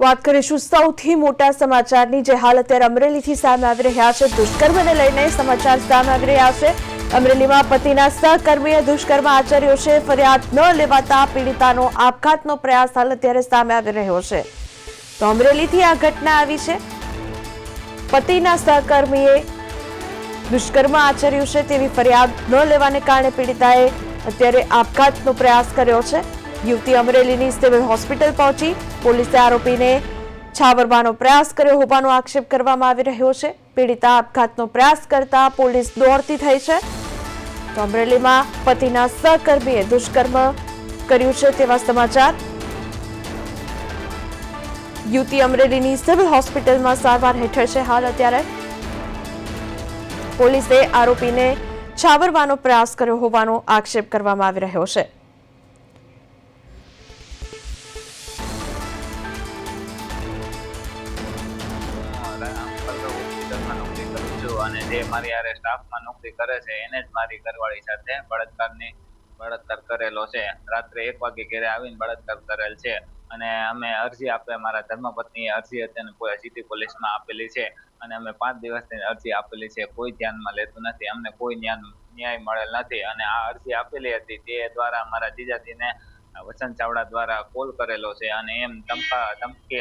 વાત કરીશું સૌથી મોટા સમાચારની જે હાલ અત્યારે અમરેલીથી સામે આવી રહ્યા છે. દુષ્કર્મને લઈને સમાચાર સામે આવી રહ્યા છે. અમરેલીમાં પતિના સહકર્મીએ દુષ્કર્મ આચર્યો છે. ફરિયાદ ન લેવાતા પીડિતાનો આપઘાતનો પ્રયાસ હાલ અત્યારે સામે આવી રહ્યો છે. તો અમરેલીથી આ ઘટના આવી છે. પતિના સહકર્મીએ દુષ્કર્મ આચર્યું છે તેવી ફરિયાદ ન લેવાને કારણે પીડિતાએ અત્યારે આપઘાતનો પ્રયાસ કર્યો છે. યુવતી અમરેલીની સિવિલ હોસ્પિટલ પહોંચી. પોલીસે આરોપીને છાવરવાનો પ્રયાસ કર્યો હોવાનો આક્ષેપ કરવામાં આવી રહ્યો છે. પીડિતા આપઘાતનો પ્રયાસ કરતા પોલીસ દોડતી થઈ છે. તો અમરેલીમાં પતિના સહકર્મીએ દુષ્કર્મ કર્યું છે તેવા સમાચાર. યુવતી અમરેલીની સિવિલ હોસ્પિટલમાં સારવાર હેઠળ છે હાલ અત્યારે. પોલીસે આરોપીને છાવરવાનો પ્રયાસ કર્યો હોવાનો આક્ષેપ કરવામાં આવી રહ્યો છે. પલ્લવ હોસ્પિટલમાં છું અને જે મારી હારે સ્ટાફમાં નોકરી કરે છે, એને જ મારી ઘરવાળી સાથે બળાત્કારની બળાત્કાર કરેલો છે. રાત્રે એક વાગે ઘરે આવીને બળાત્કાર કરેલ છે અને અમે અરજી આપે, મારા ધર્મપત્નીએ અરજી કોઈ સિટી પોલીસમાં આપેલી છે અને અમે પાંચ દિવસની અરજી આપેલી છે. કોઈ ધ્યાનમાં લેતું નથી, અમને કોઈ ન્યાય મળેલ નથી અને આ અરજી આપેલી હતી તે દ્વારા મારા જીજાજીને વસંત ચાવડા દ્વારા કોલ કરેલો છે અને એમ ધમકા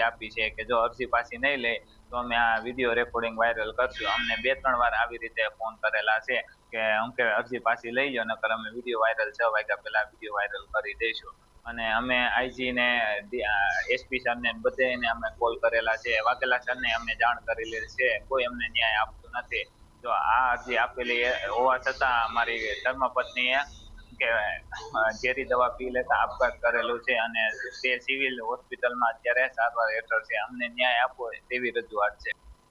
આપી છે કે જો અરજી પાછી નહીં લે, તો અમે આ વીડિયો રેકોર્ડિંગ વાયરલ કરશું. અમને બે ત્રણ વાર આવી રીતે ફોન કરેલા છે કે હું કે અરજી પાછી લઈ જાઓ નકર અમે વીડિયો વાયરલ છ વાગ્યા પહેલા વીડિયો વાયરલ કરી દઈશું. અને અમે આઈજી ને એસપી સર ને બધેને અમે કોલ કરેલા છે. વાઘેલા સર ને અમે જાણ કરેલી છે. કોઈ અમને ન્યાય આપતું નથી. તો આ અરજી આપેલી હોવા છતાં અમારી ધર્મપત્નીએ કે ઝેરી દવા પી લેતા આપઘાત કરેલું છે અને તે સિવિલ હોસ્પિટલમાં અત્યારે સારવાર હેઠળ છે. અમને ન્યાય આપવો તેવી રજૂઆત છે.